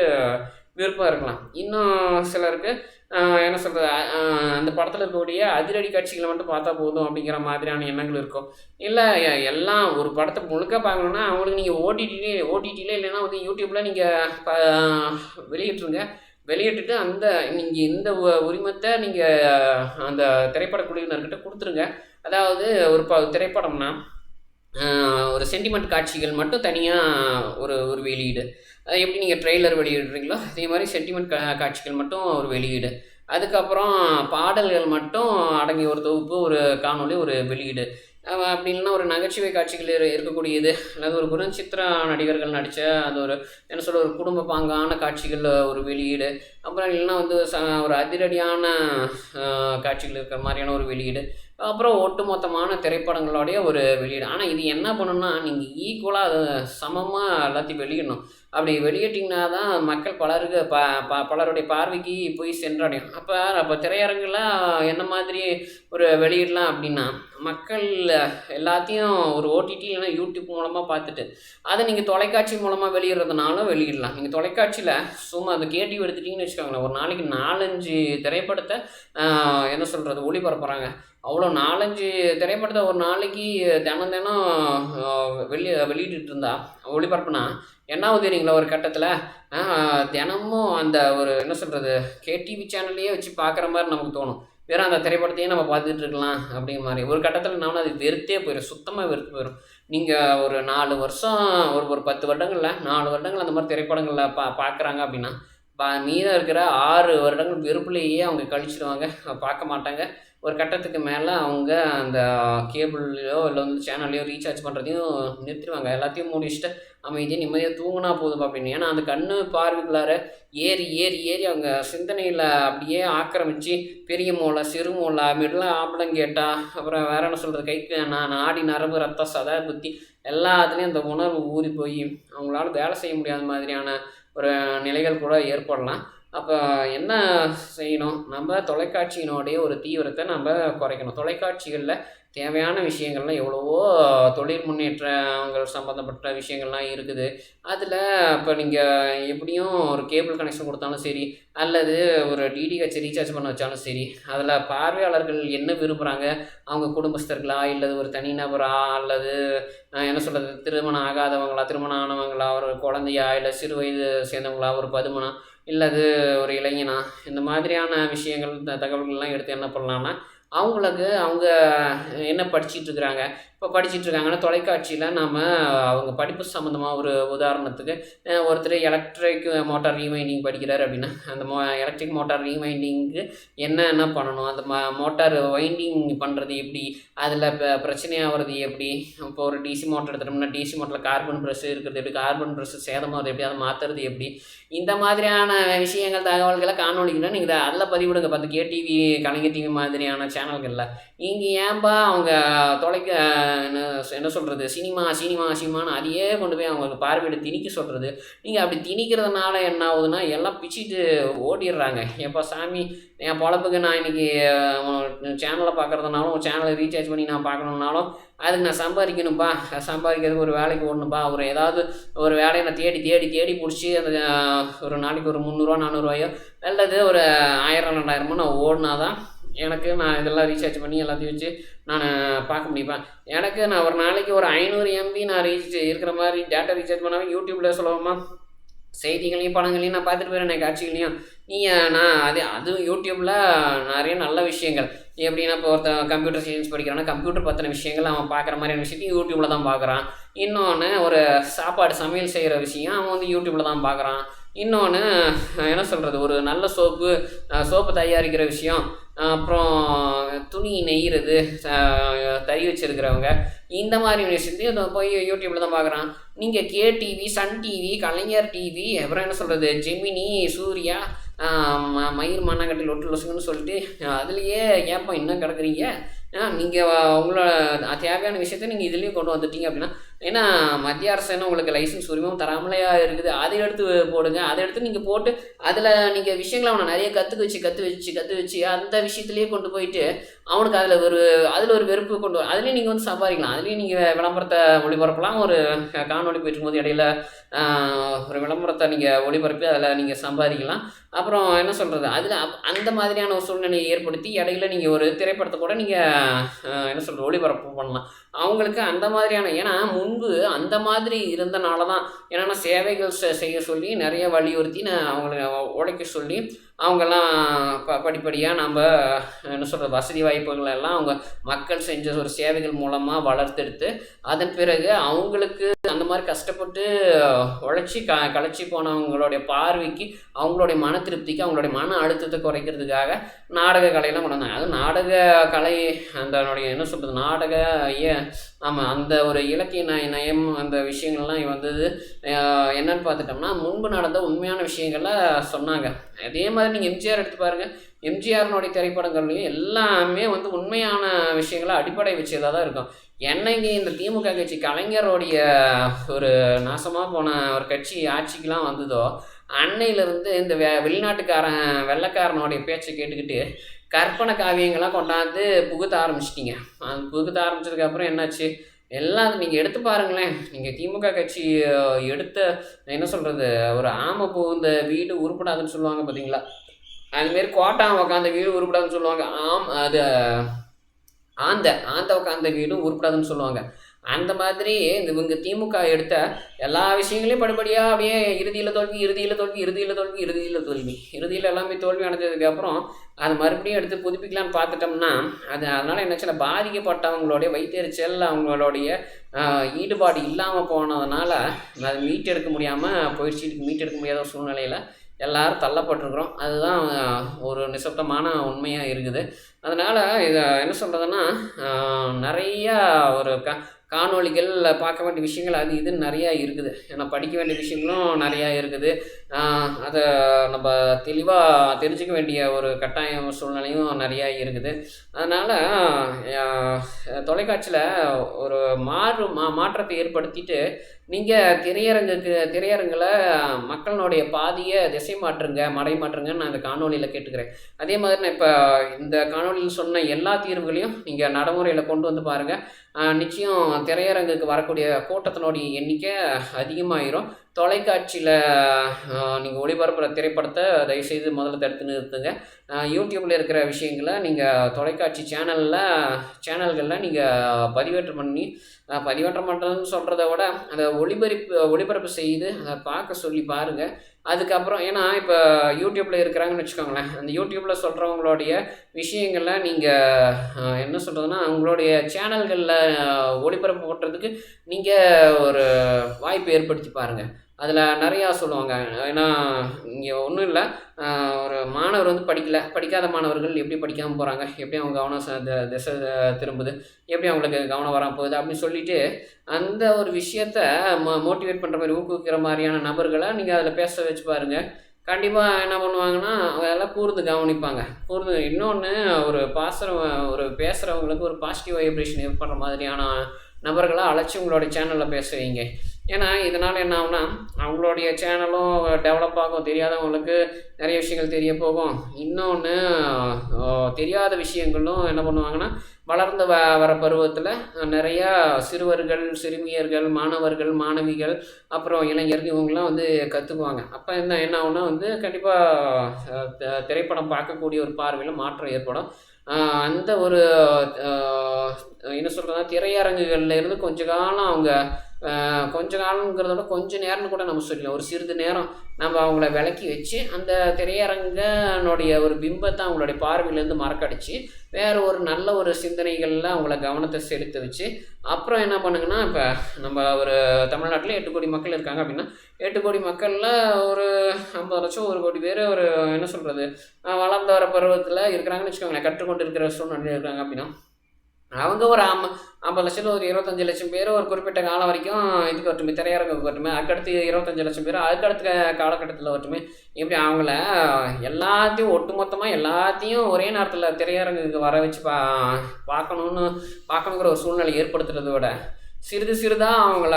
விருப்பம் இருக்கலாம். இன்னும் சிலருக்கு என்ன சொல்கிறது அந்த படத்தில் இருக்கக்கூடிய அதிரடி காட்சிகளை மட்டும் பார்த்தா போதும் அப்படிங்கிற மாதிரியான எண்ணங்கள் இருக்கும். இல்லை எல்லாம் ஒரு படத்தை முழுக்க பார்க்கணுன்னா அவங்களுக்கு நீங்கள் ஓடிடிலே ஓடிடிலே இல்லைன்னா வந்து யூடியூப்பில் நீங்கள் வெளியிட்டுருங்க. வெளியிட்டுட்டு அந்த நீங்கள் இந்த உரிமத்தை நீங்கள் அந்த திரைப்பட குழுவினர்கிட்ட கொடுத்துருங்க. அதாவது ஒரு ப திரைப்படம்னா ஒரு சென்டிமெண்ட் காட்சிகள் மட்டும் தனியாக ஒரு ஒரு வெளியீடு. எப்படி நீங்கள் ட்ரெய்லர் வெளியிடுறீங்களோ அதே மாதிரி சென்டிமெண்ட் காட்சிகள் மட்டும் ஒரு வெளியீடு. அதுக்கப்புறம் பாடல்கள் மட்டும் அடங்கிய ஒரு தொகுப்பு ஒரு காணொலி ஒரு வெளியீடு. அப்படி இல்லைன்னா ஒரு நகைச்சுவை காட்சிகள் இருக்கக்கூடியது அல்லது ஒரு குணச்சித்திர நடிகர்கள் நடித்த அது ஒரு என்ன சொல்ல ஒரு குடும்ப பாங்கான காட்சிகள் ஒரு வெளியீடு. அப்புறம் இல்லைன்னா வந்து ச ஒரு அதிரடியான காட்சிகள் இருக்கிற மாதிரியான ஒரு வெளியீடு. அப்புறம் ஒட்டுமொத்தமான திரைப்படங்களோடைய ஒரு வெளியீடு. ஆனால் இது என்ன பண்ணணும்னா நீங்கள் ஈக்குவலாக அதை சமமாக எல்லாத்தையும் வெளியிடணும். அப்படி வெளியிட்டிங்கன்னா தான் மக்கள் பலருக்கு ப ப பலருடைய பார்வைக்கு போய் சென்றடையும். அப்போ அப்போ திரையரங்கில் என்ன மாதிரி ஒரு வெளியிடலாம் அப்படின்னா மக்கள் எல்லாத்தையும் ஒரு ஓடிடி இல்லைன்னா யூடியூப் மூலமாக பார்த்துட்டு அதை நீங்கள் தொலைக்காட்சி மூலமாக வெளியிடுறதுனாலும் வெளியிடலாம். நீங்கள் தொலைக்காட்சியில் சும்மா அந்த கேடிவி எடுத்துட்டிங்கன்னு வச்சுக்கோங்களேன் ஒரு நாளைக்கு நாலஞ்சு திரைப்படத்தை என்ன சொல்கிறது ஒளிபரப்புகிறாங்க அவ்வளோ நாலஞ்சு திரைப்படத்தை ஒரு நாளைக்கு தினம் தினம் வெளி வெளியிட்டு இருந்தா ஒளிபரப்புனா என்ன ஆகுது தெரியுங்களா ஒரு கட்டத்தில்? தினமும் அந்த ஒரு என்ன சொல்கிறது கேடிவி சேனல்லையே வச்சு பார்க்குற மாதிரி நமக்கு தோணும். வெறும் அந்த திரைப்படத்தையே நம்ம பார்த்துட்டு இருக்கலாம் அப்படிங்கிற மாதிரி. ஒரு கட்டத்தில் நானும் அது வெறுத்தே போயிடும் சுத்தமாக வெறுத்து போயிடும் நீங்கள் ஒரு நாலு வருஷம் ஒரு ஒரு பத்து வருடங்களில் நாலு வருடங்கள் அந்த மாதிரி திரைப்படங்களில் பா பார்க்குறாங்க அப்படின்னா பா மீதம் இருக்கிற ஆறு வருடங்கள் வெறுப்புலேயே அவங்க கழிச்சிடுவாங்க பார்க்க மாட்டாங்க. ஒரு கட்டத்துக்கு மேலே அவங்க அந்த கேபிள்லையோ இல்லை வந்து சேனல்லையோ ரீசார்ஜ் பண்ணுறதையும் நிறுத்திடுவாங்க. எல்லாத்தையும் மூடிச்சுட்டு அமைதியாக நிம்மதியாக தூங்கினா போதும் அப்படின்னு ஏன்னா அந்த கண்ணு பார்வைக்குள்ளார ஏறி ஏறி ஏறி அவங்க சிந்தனையில் அப்படியே ஆக்கிரமித்து பெரிய மூளை சிறு மூளை மிடலாம் ஆம்பளங்கேட்டா அப்புறம் வேற என்ன சொல்கிறது கைக்கு நான் நாடி நரம்பு ரத்த சதா புத்தி எல்லாத்துலேயும் அந்த உணர்வு ஊறி போய் அவங்களால வேலை செய்ய முடியாத மாதிரியான ஒரு நிலைகள் கூட ஏற்படலாம். அப்போ என்ன செய்யணும்? நம்ம தொலைக்காட்சியினுடைய ஒரு தீவிரத்தை நம்ம குறைக்கணும். தொலைக்காட்சிகளில் தேவையான விஷயங்கள்லாம் எவ்வளவோ தொழில் முன்னேற்றங்கள் சம்மந்தப்பட்ட விஷயங்கள்லாம் இருக்குது. அதில் இப்போ நீங்கள் எப்படியும் ஒரு கேபிள் கனெக்ஷன் கொடுத்தாலும் சரி அல்லது ஒரு டிடிஹெச் ரீசார்ஜ் பண்ண வச்சாலும் சரி அதில் பார்வையாளர்கள் என்ன விரும்புகிறாங்க அவங்க குடும்பஸ்தர்களா இல்லை ஒரு தனிநபரா அல்லது என்ன சொல்கிறது திருமணம் ஆகாதவங்களா திருமணம் ஆனவங்களா ஒரு குழந்தையா இல்லை சிறு வயது சேர்ந்தவங்களா ஒரு பதுமனா இல்லது ஒரு இளைஞனா? இந்த மாதிரியான விஷயங்கள் இந்த தகவல்கள்லாம் எடுத்து என்ன பண்ணலான்னா அவங்களுக்கு அவங்க என்ன படிச்சிட்டு இருக்கிறாங்க இப்போ படிச்சிட்டு இருக்காங்கன்னா தொலைக்காட்சியில் நம்ம அவங்க படிப்பு சம்மந்தமாக ஒரு உதாரணத்துக்கு ஒருத்தர் எலக்ட்ரிக் மோட்டார் ரீவைண்டிங் படிக்கிறார் அப்படின்னா அந்த மோ எலக்ட்ரிக் மோட்டார் ரீவைண்டிங்க்கு என்ன என்ன பண்ணணும்? அந்த ம மோட்டார் வைண்டிங் பண்ணுறது எப்படி? அதில் இப்போ பிரச்சனையாகிறது எப்படி? இப்போ ஒரு டிசி மோட்டர் எடுத்துட்டோம்னா டிசி மோட்டரில் கார்பன் ப்ரெஷ் இருக்கிறது எப்படி? கார்பன் ப்ரெஷ் சேதமாகிறது எப்படி? அதை மாற்றுறது எப்படி? இந்த மாதிரியான விஷயங்கள் தகவல்களை காணொலிங்கன்னா நீங்கள் அதில் பதிவிடுங்க. பார்த்து கேடிவி கலைஞர் டிவி மாதிரியான சேனல்களில் இங்கே ஏன்பா அவங்க தொலைக்க என்ன என்ன சொல்கிறது சினிமா சினிமா சினிமான்னு அதையே கொண்டு போய் அவங்களுக்கு பார்வையிட திணிக்க சொல்கிறது நீங்கள் அப்படி திணிக்கிறதுனால என்ன ஆகுதுன்னா எல்லாம் பிச்சிட்டு ஓடிடுறாங்க. எப்போ சாமி என் பொழப்புக்கு நான் இன்றைக்கி சேனலை பார்க்குறதுனாலும் சேனலை ரீசார்ஜ் பண்ணி நான் பார்க்கணுன்னாலும் அதுக்கு நான் சம்பாதிக்கணும்ப்பா சம்பாதிக்கிறதுக்கு ஒரு வேலைக்கு ஓடணும்ப்பா ஒரு ஏதாவது ஒரு வேலையை நான் தேடி தேடி தேடி பிடிச்சி அந்த ஒரு நாளைக்கு ஒரு முந்நூறுரூவா நானூறுரூவாயோ அல்லது ஒரு ஆயிரம் ரெண்டாயிரமோ நான் ஓடினா தான் எனக்கு நான் இதெல்லாம் ரீசார்ஜ் பண்ணி எல்லாத்தையும் வச்சு நான் பார்க்க முடியுப்பேன் எனக்கு நான் ஒரு நாளைக்கு ஒரு ஐநூறு எம்பி நான் ரீச் இருக்கிற மாதிரி டேட்டா ரீசார்ஜ் பண்ணாமல் யூடியூப்பில் சொல்லலாமா செய்திகளையும் படங்களையும் நான் பார்த்துட்டு போயிடுறேன் காட்சிகளையும். நீங்கள் நான் அது அதுவும் யூடியூப்பில் நிறைய நல்ல விஷயங்கள். எப்படின்னா இப்போ ஒருத்தன் கம்ப்யூட்டர் சயின்ஸ் படிக்கிறான்னா கம்ப்யூட்டர் பற்றின விஷயங்கள் அவன் பார்க்குற மாதிரியான விஷயத்தையும் யூடியூப்பில் தான் பார்க்குறான். இன்னொன்று ஒரு சாப்பாடு சமையல் செய்கிற விஷயம் அவன் வந்து யூடியூப்பில் தான் பார்க்குறான். இன்னொன்று என்ன சொல்கிறது ஒரு நல்ல சோப்பு சோப்பு தயாரிக்கிற விஷயம். அப்புறம் துணி நெய்கிறது தறி வச்சிருக்கிறவங்க இந்த மாதிரி விஷயத்தையும் போய் யூடியூப்பில் தான் பார்க்குறான். நீங்கள் K TV Sun TV Kalaignar TV அப்புறம் என்ன சொல்கிறது ஜெமினி சூர்யா ம- மயிர் மண்ணாங்கட்டில் ஒட்டு லொசுக்குன்னு சொல்லிட்டு அதுலேயே ஏன்ப்பா இன்னும் கிடக்குறீங்க? நீங்கள் உங்களோட தேவையான விஷயத்த நீங்கள் இதுலேயும் கொண்டு வந்துட்டீங்க அப்படின்னா ஏன்னா மத்திய அரசு என்ன உங்களுக்கு லைசன்ஸ் உரிமம் தராமலையா இருக்குது? அதை எடுத்து போடுங்க. அதை எடுத்து நீங்கள் போட்டு அதில் நீங்கள் விஷயங்களை அவனை நிறைய கற்றுக்க வச்சு கற்று வச்சு கற்று வச்சு அந்த விஷயத்துலேயே கொண்டு போயிட்டு அவனுக்கு அதில் ஒரு அதில் ஒரு வெறுப்பு கொண்டு வர அதுலேயும் நீங்கள் வந்து சம்பாதிக்கலாம். அதுலேயும் நீங்கள் விளம்பரத்தை ஒளிபரப்பலாம். ஒரு காணொளி போயிட்டு இருக்கும்போது இடையில ஒரு விளம்பரத்தை நீங்கள் ஒளிபரப்பி அதில் நீங்கள் சம்பாதிக்கலாம். அப்புறம் என்ன சொல்கிறது அதில் அந்த மாதிரியான ஒரு சூழ்நிலையை ஏற்படுத்தி இடையில நீங்கள் ஒரு திரைப்படத்தை கூட நீங்கள் என்ன சொல்கிறது ஒளிபரப்பு பண்ணலாம். அவங்களுக்கு அந்த மாதிரியான ஏன்னா முன்பு அந்த மாதிரி இருந்தனால தான் என்னென்னா சேவைகள் செ- செய்ய சொல்லி நிறைய வலியுறுத்தி நான் அவங்களை உழைக்க சொல்லி அவங்கெல்லாம் ப படிப்படியாக நம்ம என்ன சொல்கிறது வசதி வாய்ப்புகளெல்லாம் அவங்க மக்கள் செஞ்ச ஒரு சேவைகள் மூலமாக வளர்த்தெடுத்து அதன் பிறகு அவங்களுக்கு அந்த மாதிரி கஷ்டப்பட்டு உழைச்சி க களைச்சி போனவங்களுடைய பார்வைக்கு அவங்களுடைய மன திருப்திக்கு அவங்களுடைய மன அழுத்தத்தை குறைக்கிறதுக்காக நாடக கலையெல்லாம் கொண்டு வந்தாங்க. அது நாடக கலை அதனுடைய என்ன சொல்கிறது நாடக ஏ ஆமாம் அந்த ஒரு இலக்கிய நய நயம் அந்த விஷயங்கள்லாம் வந்தது என்னென்னு என்னன்னு பார்த்துட்டோம்னா முன்பு நடந்த உண்மையான விஷயங்களை சொன்னாங்க. அதே மாதிரி நீங்கள் எம்ஜிஆர் எடுத்து பாருங்கள் எம்ஜிஆர்னுடைய திரைப்படங்கள்லையும் எல்லாமே வந்து உண்மையான விஷயங்களை அடிப்படை வச்சதாக தான் இருக்கும். என்னைக்கு இந்த திமுக கட்சி கலைஞருடைய ஒரு நாசமாக போன ஒரு கட்சி ஆட்சிக்கெலாம் வந்ததோ அன்னையிலிருந்து இந்த வெ வெளிநாட்டுக்காரன் வெள்ளைக்காரனுடைய பேச்சை கேட்டுக்கிட்டு கற்பனை காவியங்கள்லாம் கொண்டாந்து புகுத்த ஆரம்பிச்சிட்டிங்க. அந்த புகுத்த ஆரம்பிச்சதுக்கப்புறம் என்னாச்சு? எல்லாம் நீங்கள் எடுத்து பாருங்களேன். நீங்கள் திமுக கட்சி எடுத்த என்ன சொல்கிறது ஒரு ஆமை புகுந்த வீடு உருப்படாதுன்னு சொல்லுவாங்க பார்த்தீங்களா அதுமாரி கோட்டா உக்காந்த வீடு உருப்படாதுன்னு சொல்லுவாங்க. ஆம் அது ஆந்த ஆந்த உட்காந்த வீடும் உருப்படாதுன்னு சொல்லுவாங்க. அந்த மாதிரி இந்த இவங்க திமுக எடுத்த எல்லா விஷயங்களையும் படிப்படியாக அப்படியே இறுதியில் தோல்வி இறுதியில் தோல்வி இறுதியில் தோல்வி இறுதியில் தோல்வி இறுதியில் எல்லாமே தோல்வி அடைஞ்சதுக்கப்புறம் அது மறுபடியும் எடுத்து புதுப்பிக்கலான்னு பார்த்துட்டோம்னா அது அதனால் என்ன பாதிக்கப்பட்டவங்களுடைய வைத்தறிச்சல் அவங்களுடைய ஈடுபாடு இல்லாமல் போனதுனால அது மீட்டெடுக்க முடியாமல் போயிடுச்சு. மீட்டெடுக்க முடியாத சூழ்நிலையில் எல்லாரும் தள்ளப்பட்டிருக்கிறோம். அதுதான் ஒரு நிசப்தமான உண்மையாக இருக்குது. அதனால் இதை என்ன சொல்கிறதுன்னா நிறையா ஒரு க காணொளிகள் பார்க்க வேண்டிய விஷயங்கள் அது இதுன்னு நிறையா இருக்குது. ஏன்னா படிக்க வேண்டிய விஷயங்களும் நிறையா இருக்குது. அதை நம்ம தெளிவாக தெரிஞ்சுக்க வேண்டிய ஒரு கட்டாயம் சூழ்நிலையும் நிறையா இருக்குது. அதனால் தொலைக்காட்சியில் ஒரு மாறு மா மாற்றத்தை ஏற்படுத்திட்டு நீங்கள் திரையரங்குக்கு திரையரங்கில் மக்களினுடைய பாதியை திசை மாற்றுங்க மடை மாற்றுங்கன்னு நான் இந்த காணொலியில் கேட்டுக்கிறேன். அதே மாதிரி நான் இப்போ இந்த காணொலியில் சொன்ன எல்லா தீர்வுகளையும் நீங்கள் நடைமுறையில் கொண்டு வந்து பாருங்கள் நிச்சயம் திரையரங்குக்கு வரக்கூடிய கூட்டத்தினுடைய எண்ணிக்கை அதிகமாயிரும். தொலைக்காட்சியில் நீங்கள் ஒளிபரப்புகிற திரைப்படத்தை தயவுசெய்து முதல்ல தடுத்து நிறுத்துங்க. யூடியூப்பில் இருக்கிற விஷயங்களை நீங்கள் தொலைக்காட்சி சேனலில் சேனல்களில் நீங்கள் பதிவேற்றம் பண்ணி பதிவேற்றம் பண்ணுறதுன்னு சொல்கிறத விட அதை ஒளிபரப்பு ஒளிபரப்பு செய்து அதை பார்க்க சொல்லி பாருங்கள் அதுக்கப்புறம் ஏன்னா இப்போ யூடியூப்பில் இருக்கிறாங்கன்னு வச்சுக்கோங்களேன் அந்த யூடியூப்பில் சொல்கிறவங்களுடைய விஷயங்களை நீங்கள் என்ன சொல்கிறதுனா அவங்களுடைய சேனல்களில் ஒளிபரப்பு போடுறதுக்கு நீங்கள் ஒரு வாய்ப்பு ஏற்படுத்தி பாருங்கள் அதில் நிறையா சொல்லுவாங்க. ஏன்னா இங்கே ஒன்றும் இல்லை. ஒரு மாணவர் வந்து படிக்கலை. படிக்காத மாணவர்கள் எப்படி படிக்காமல் போகிறாங்க எப்படி அவங்க கவனம் திசை திரும்புது? எப்படி அவங்களுக்கு கவனம் வராமல் போகுது? அப்படின்னு சொல்லிட்டு அந்த ஒரு விஷயத்த மோ மோட்டிவேட் பண்ணுற மாதிரி ஊக்குவிக்கிற மாதிரியான நபர்களை நீங்கள் அதில் பேச வச்சு பாருங்கள் கண்டிப்பாக என்ன பண்ணுவாங்கன்னா அதெல்லாம் கூர்ந்து கவனிப்பாங்க. கூர்ந்து இன்னொன்று ஒரு பாசுற ஒரு பேசுகிறவங்களுக்கு ஒரு பாசிட்டிவ் வைப்ரேஷன் ஏற்படுற மாதிரியான நபர்களாக அழைச்சி உங்களோட சேனலில் பேசுவீங்க. ஏன்னா இதனால் என்ன ஆகுனா அவங்களுடைய சேனலும் டெவலப் ஆகும் தெரியாதவங்களுக்கு நிறைய விஷயங்கள் தெரிய போகும். இன்னொன்று தெரியாத விஷயங்களும் என்ன பண்ணுவாங்கன்னா வளர்ந்து வ வர பருவத்தில் நிறையா சிறுவர்கள் சிறுமியர்கள் மாணவர்கள் மாணவிகள் அப்புறம் இளைஞர்கள் இவங்கெல்லாம் வந்து கற்றுக்குவாங்க அப்போ என்ன என்ன ஆகுனா வந்து கண்டிப்பாக திரைப்படம் பார்க்கக்கூடிய ஒரு பார்வையில் மாற்றம் ஏற்படும். அந்த ஒரு என்ன சொல்கிறதுனா திரையரங்குகளில் இருந்து கொஞ்ச காலம் அவங்க கொஞ்ச காலங்கிறத விட கொஞ்சம் நேரம்னு கூட நம்ம சொல்லலாம் ஒரு சிறிது நேரம் நம்ம அவங்கள விளக்கி வச்சு அந்த திரையரங்கனுடைய ஒரு பிம்பத்தை அவங்களுடைய பார்வையிலேருந்து மறக்கடிச்சு வேறு ஒரு நல்ல ஒரு சிந்தனைகளில் அவங்கள கவனத்தை செலுத்த வச்சு அப்புறம் என்ன பண்ணுங்கன்னா இப்போ நம்ம ஒரு தமிழ்நாட்டில் எட்டு கோடி மக்கள் இருக்காங்க அப்படின்னா எட்டு கோடி மக்களில் ஒரு ஐம்பது லட்சம் ஒரு கோடி பேர் ஒரு என்ன சொல்கிறது வளர்ந்து வர பருவத்தில் இருக்கிறாங்கன்னு வச்சுக்கோங்களேன் கற்றுக்கொண்டு இருக்கிற சூழ்நிலை இருக்காங்க அப்படின்னா அவங்க ஒரு ஐம்ப ஐம்பது லட்சத்தில் ஒரு இருபத்தஞ்சி லட்சம் பேர் ஒரு குறிப்பிட்ட காலம் வரைக்கும் இதுக்கு வரட்டுமே திரையரங்குக்கு வரட்டுமே அதுக்கடுத்து இருபத்தஞ்சி லட்சம் பேர் அதுக்கடுத்த காலகட்டத்தில் வரட்டுமே இப்படி அவங்கள எல்லாத்தையும் ஒட்டுமொத்தமாக எல்லாத்தையும் ஒரே நேரத்தில் திரையரங்குக்கு வர வச்சு பா பார்க்கணுன்னு பார்க்கணுங்கிற ஒரு சூழ்நிலை ஏற்படுத்துறத விட சிறிது சிறிதாக அவங்கள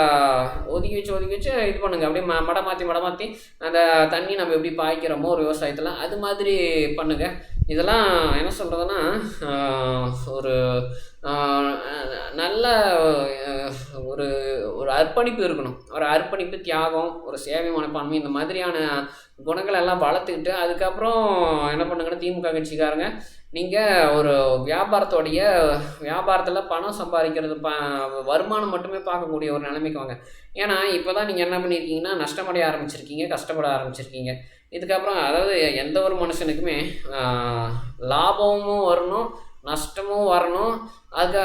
ஒதுக்கி வச்சு ஒதுக்கி வச்சு இது பண்ணுங்கள் அப்படியே ம மட மாற்றி மட மாற்றி அந்த தண்ணி நம்ம எப்படி பாய்க்கிறோமோ ஒரு விவசாயத்தில் அது மாதிரி பண்ணுங்கள் இதெல்லாம் என்ன சொல்கிறதுனா ஒரு நல்ல ஒரு ஒரு அர்ப்பணிப்பு இருக்கணும். ஒரு அர்ப்பணிப்பு தியாகம் ஒரு சேவை மனப்பான்மை இந்த மாதிரியான குணங்கள் எல்லாம் வளர்த்துக்கிட்டு அதுக்கப்புறம் என்ன பண்ணுங்கன்னா திமுக கட்சிக்காரங்க நீங்கள் ஒரு வியாபாரத்தோடைய வியாபாரத்தில் பணம் சம்பாதிக்கிறது ப வருமானம் மட்டுமே பார்க்கக்கூடிய ஒரு நிலைமைக்கு வாங்க. ஏன்னா இப்போ தான் நீங்கள் என்ன பண்ணியிருக்கீங்கன்னா நஷ்டமடைய ஆரம்பிச்சிருக்கீங்க கஷ்டப்பட ஆரம்பிச்சிருக்கீங்க. இதுக்கப்புறம் அதாவது எந்த ஒரு மனுஷனுக்குமே லாபமும் வரணும் நஷ்டமும் வரணும் அதுக்கு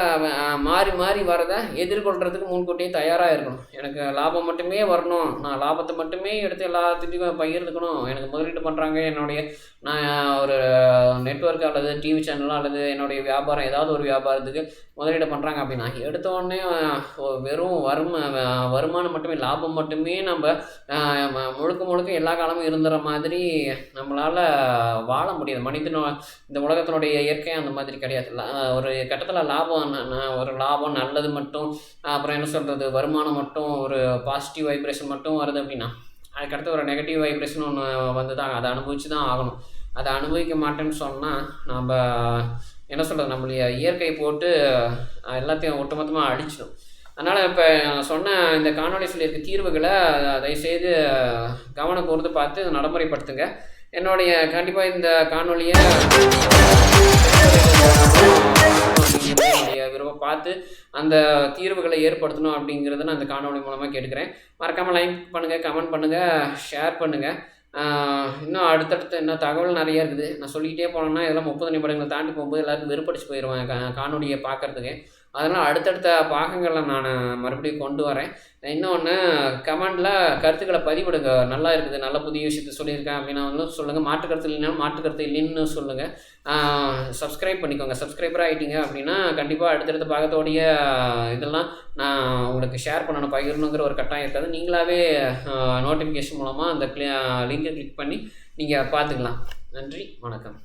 மாறி மாறி வரதை எதிர்கொள்கிறதுக்கு முன்கூட்டியே தயாராக இருக்கணும். எனக்கு லாபம் மட்டுமே வரணும். நான் லாபத்தை மட்டுமே எடுத்து எல்லாத்துட்டையும் பகிர்ந்துக்கணும். எனக்கு முதலீடு பண்ணுறாங்க என்னுடைய நான் ஒரு நெட்ஒர்க் அல்லது டிவி சேனலோ அல்லது என்னுடைய வியாபாரம் ஏதாவது ஒரு வியாபாரத்துக்கு முதலீடு பண்ணுறாங்க அப்படின்னா எடுத்தோடனே வெறும் வரும வருமானம் மட்டுமே லாபம் மட்டுமே நம்ம முழுக்க முழுக்க எல்லா காலமும் இருந்துற மாதிரி நம்மளால் வாழ முடியாது. மனிதனோ இந்த உலகத்தினுடைய இயற்கை அந்த மாதிரி கிடையாது. ஒரு கட்டத்தில் லாபம் லாபம் ஒரு லாபம் நல்லது மட்டும் அப்புறம் என்ன சொல்கிறது வருமானம் மட்டும் ஒரு பாசிட்டிவ் வைப்ரேஷன் மட்டும் வருது அப்படின்னா அதுக்கடுத்து ஒரு நெகட்டிவ் வைப்ரேஷன் ஒன்று வந்து தான் அதை அனுபவிச்சு தான் ஆகணும். அதை அனுபவிக்க மாட்டேன்னு சொன்னால் நம்ம என்ன சொல்கிறது நம்மளுடைய இயற்கை போட்டு எல்லாத்தையும் ஒட்டுமொத்தமாக அழிச்சிடும் அதனால் இப்போ சொன்ன இந்த காணொலி சொல்லியிருக்க தீர்வுகளை தயவுசெய்து கவனம் கூர்ந்து பார்த்து நடைமுறைப்படுத்துங்க. என்னுடைய கண்டிப்பாக இந்த காணொலியை விரும்ப பார்த்து அந்த தீர்வுகளை ஏற்படுத்தணும் அப்படிங்கிறத நான் அந்த காணொலி மூலமாக கேட்டுக்கிறேன். மறக்காமல் லைக் பண்ணுங்கள் கமெண்ட் பண்ணுங்கள் ஷேர் பண்ணுங்கள் இன்னும் அடுத்தடுத்து இன்னும் தகவல் நிறைய இருக்குது. நான் சொல்லிக்கிட்டே போனேன்னா இதெல்லாம் முப்பது நிமிடங்கள் தாண்டி போகும்போது எல்லாருக்கும் வெறுப்படிச்சு போயிடுவாங்க காணொலியை பார்க்குறதுக்கு. அதனால் அடுத்தடுத்த பாகங்களில் நான் மறுபடியும் கொண்டு வரேன். இன்னொன்று கமெண்டில் கருத்துக்களை பதிவிடுங்க. நல்லா இருக்குது நல்ல புதிய விஷயத்த சொல்லியிருக்கேன் அப்படின்னா வந்து சொல்லுங்கள் மாற்று கருத்து இல்லைன்னா மாற்று கருத்து இல்லைன்னு சொல்லுங்கள் சப்ஸ்கிரைப் பண்ணிக்கோங்க. சப்ஸ்கிரைபர் ஆகிட்டீங்க அப்படின்னா கண்டிப்பாக அடுத்தடுத்த பாகத்தோடைய இதெல்லாம் நான் உங்களுக்கு ஷேர் பண்ணணும். பகிரணுங்கிற ஒரு கட்டாயம் இருக்காது. நீங்களாகவே நோட்டிஃபிகேஷன் மூலமாக அந்த கிளி லிங்கை கிளிக் பண்ணி நீங்கள் பார்த்துக்கலாம். நன்றி. வணக்கம்.